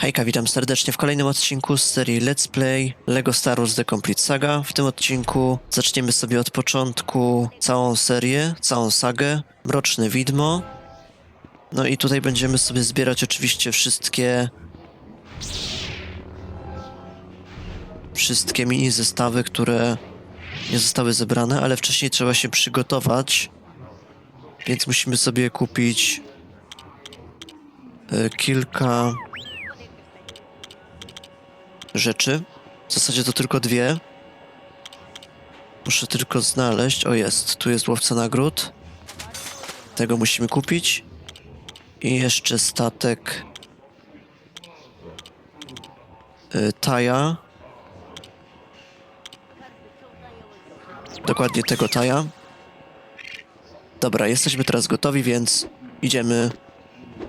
Hejka, witam serdecznie w kolejnym odcinku z serii Let's Play LEGO Star Wars The Complete Saga. W tym odcinku zaczniemy sobie od początku całą serię, całą sagę Mroczne Widmo. No i tutaj będziemy sobie zbierać oczywiście wszystkie wszystkie mini zestawy, które nie zostały zebrane, ale wcześniej trzeba się przygotować. Więc musimy sobie kupić e, kilka rzeczy. W zasadzie to tylko dwie. Muszę tylko znaleźć. O, jest. Tu jest łowca nagród. Tego musimy kupić. I jeszcze statek y, Taja. Dokładnie tego Taja. Dobra, jesteśmy teraz gotowi, więc idziemy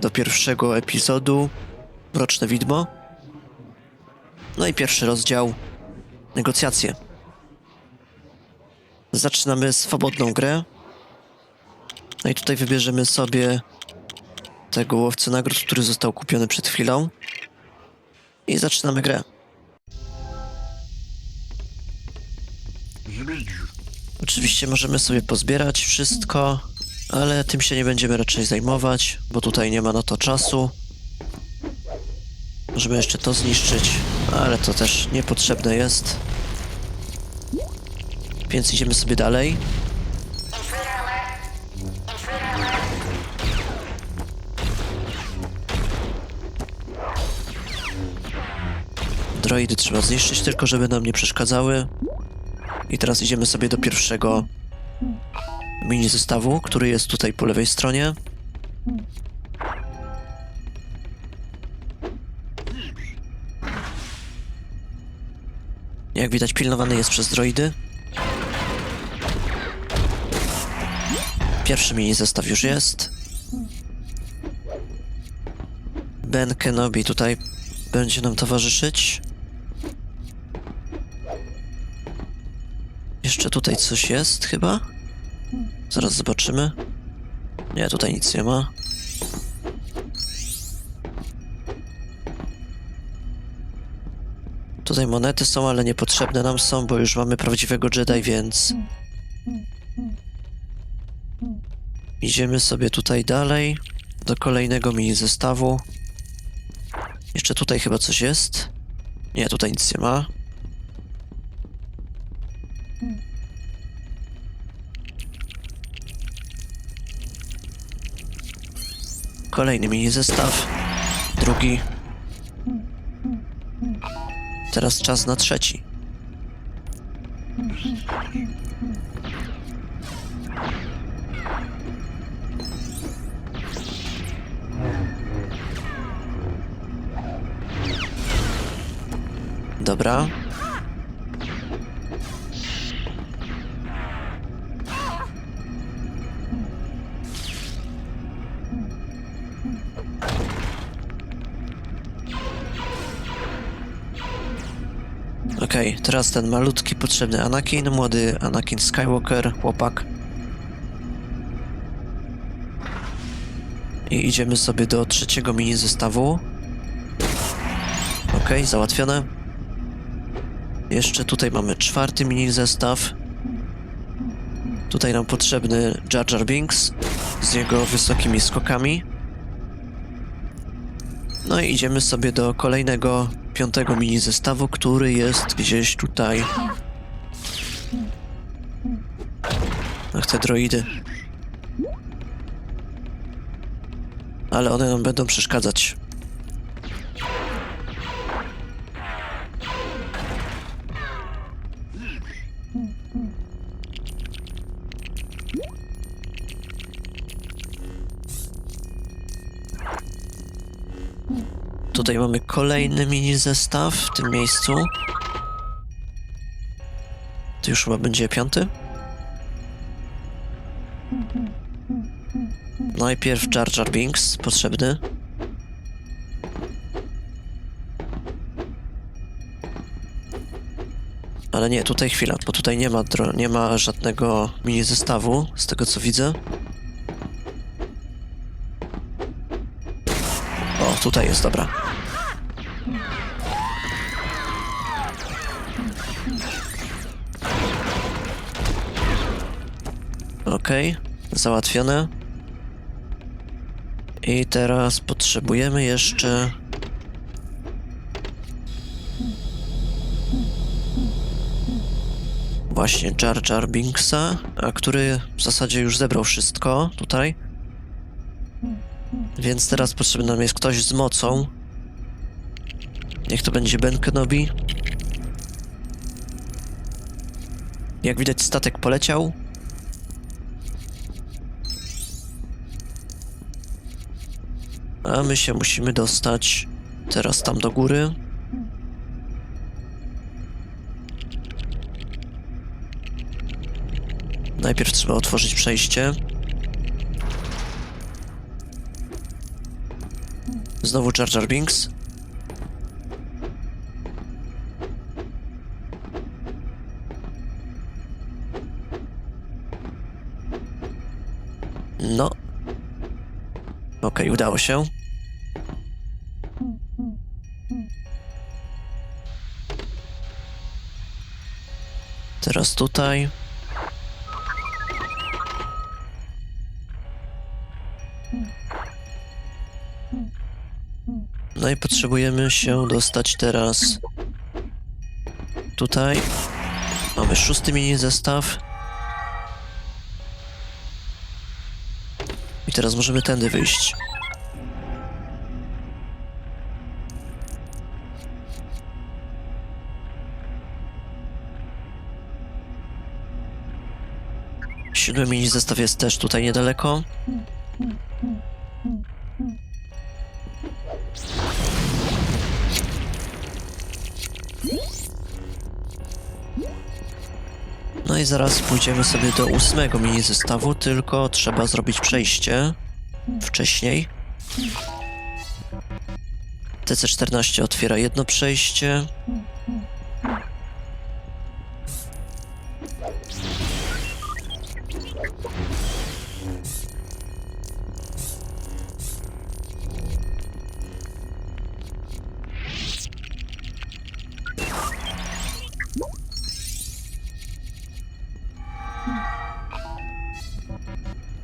do pierwszego epizodu. Mroczne Widmo. No i pierwszy rozdział. Negocjacje. Zaczynamy swobodną grę. No i tutaj wybierzemy sobie tego łowcę nagród, który został kupiony przed chwilą. I zaczynamy grę. Oczywiście możemy sobie pozbierać wszystko, ale tym się nie będziemy raczej zajmować, bo tutaj nie ma na to czasu. Możemy jeszcze to zniszczyć, ale to też niepotrzebne jest. Więc idziemy sobie dalej. Droidy trzeba zniszczyć, tylko żeby nam nie przeszkadzały. I teraz idziemy sobie do pierwszego mini zestawu, który jest tutaj po lewej stronie. Jak widać, pilnowany jest przez droidy. Pierwszy mini zestaw już jest. Ben Kenobi tutaj będzie nam towarzyszyć. Jeszcze tutaj coś jest chyba? Zaraz zobaczymy. Nie, tutaj nic nie ma. Tutaj monety są, ale niepotrzebne nam są, bo już mamy prawdziwego Jedi, więc... Idziemy sobie tutaj dalej, do kolejnego mini zestawu. Jeszcze tutaj chyba coś jest. Nie, tutaj nic nie ma. Kolejny mini zestaw. Drugi. Teraz czas na trzeci. Dobra. Okej, teraz ten malutki, potrzebny Anakin, młody Anakin Skywalker, chłopak. I idziemy sobie do trzeciego mini zestawu. Okej, załatwione. Jeszcze tutaj mamy czwarty mini zestaw. Tutaj nam potrzebny Jar Jar Binks z jego wysokimi skokami. No i idziemy sobie do kolejnego, piątego mini zestawu, który jest gdzieś tutaj. Ach, te droidy. Ale one nam będą przeszkadzać. Tutaj mamy kolejny mini zestaw w tym miejscu. To już chyba będzie piąty. Najpierw Jar Jar Binks potrzebny. Ale nie, tutaj chwila, bo tutaj nie ma, nie ma żadnego mini zestawu, z tego co widzę. Tutaj jest, dobra. Okej, załatwione. I teraz potrzebujemy jeszcze. Właśnie Jar Jar Binksa, a który w zasadzie już zebrał wszystko tutaj. Więc teraz potrzebny nam jest ktoś z mocą. Niech to będzie Ben Kenobi. Jak widać, statek poleciał. A my się musimy dostać teraz tam do góry. Najpierw trzeba otworzyć przejście. Znowu Jar Jar Binks. No. Okej, udało się. Teraz tutaj. No i potrzebujemy się dostać teraz tutaj. Mamy szósty mini zestaw. I teraz możemy tędy wyjść. Siódmy mini zestaw jest też tutaj niedaleko. I zaraz pójdziemy sobie do ósmego mini zestawu, tylko trzeba zrobić przejście wcześniej. TC14 otwiera jedno przejście.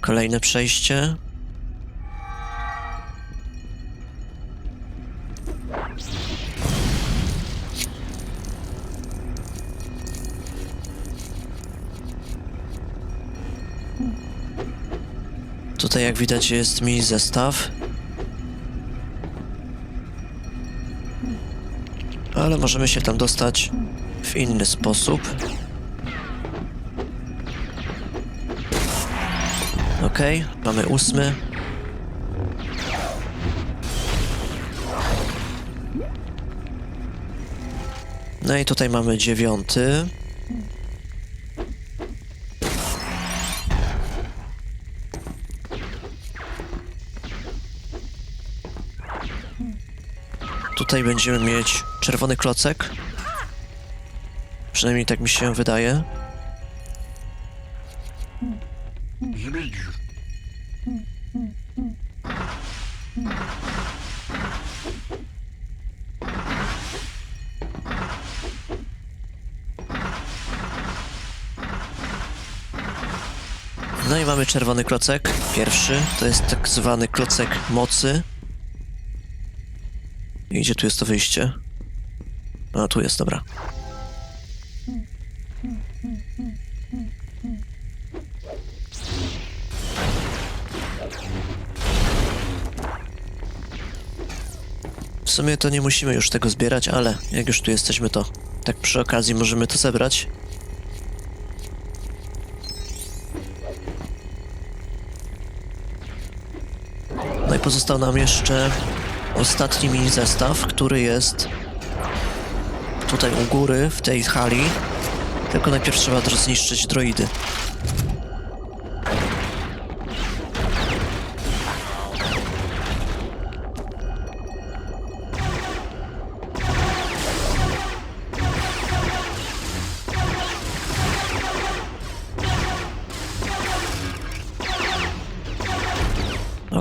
Kolejne przejście. Tutaj jak widać jest mi zestaw. Ale możemy się tam dostać w inny sposób. Okej, mamy ósmy. No i tutaj mamy dziewiąty. Tutaj będziemy mieć czerwony klocek. Przynajmniej tak mi się wydaje. Czerwony klocek. Pierwszy to jest tak zwany klocek mocy. I gdzie tu jest to wyjście? A tu jest, dobra. W sumie to nie musimy już tego zbierać, ale jak już tu jesteśmy, to tak przy okazji możemy to zebrać. Pozostał nam jeszcze ostatni mini zestaw, który jest tutaj u góry, w tej hali. Tylko najpierw trzeba zniszczyć droidy.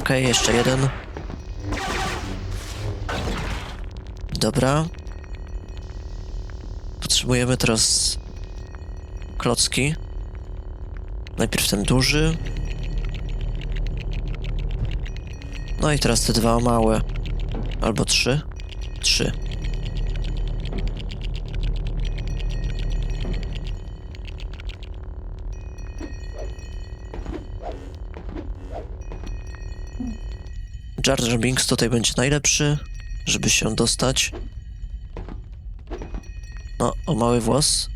Okej, jeszcze jeden. Dobra. Potrzebujemy teraz klocki. Najpierw ten duży. No i teraz te dwa małe. Albo trzy. Trzy. Jar Jar Binks tutaj będzie najlepszy, żeby się dostać. No, o mały włos,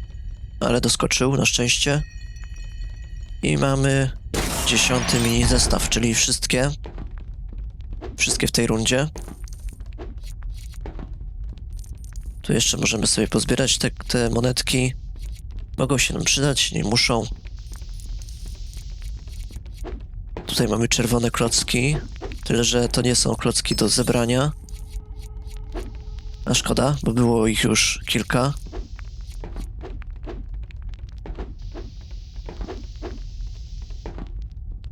ale doskoczył na szczęście. I mamy dziesiąty mini zestaw, czyli wszystkie. Wszystkie w tej rundzie. Tu jeszcze możemy sobie pozbierać te, te monetki. Mogą się nam przydać, nie muszą. Tutaj mamy czerwone klocki. Tyle, że to nie są klocki do zebrania. A szkoda, bo było ich już kilka.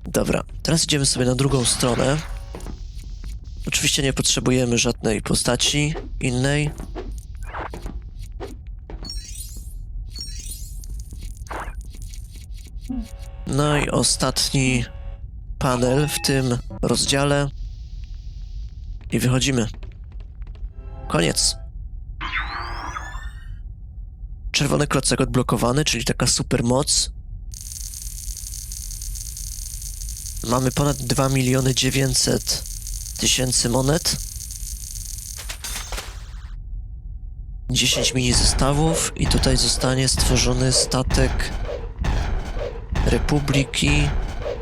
Dobra, teraz idziemy sobie na drugą stronę. Oczywiście nie potrzebujemy żadnej postaci innej. No i ostatni panel w tym rozdziale. I wychodzimy. Koniec. Czerwony klocek odblokowany, czyli taka super moc. Mamy ponad 2 miliony 900 tysięcy monet. 10 mini zestawów i tutaj zostanie stworzony statek Republiki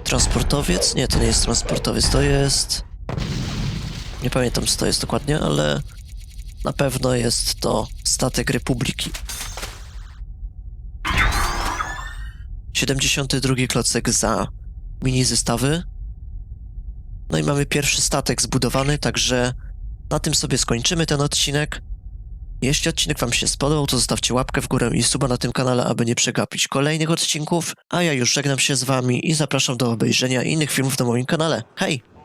Transportowiec? Nie, to nie jest transportowiec, to jest... Nie pamiętam co to jest dokładnie, ale na pewno jest to statek Republiki. 72 klocek za mini zestawy. No i mamy pierwszy statek zbudowany, także na tym sobie skończymy ten odcinek. Jeśli odcinek Wam się spodobał, to zostawcie łapkę w górę i suba na tym kanale, aby nie przegapić kolejnych odcinków, a ja już żegnam się z Wami i zapraszam do obejrzenia innych filmów na moim kanale. Hej!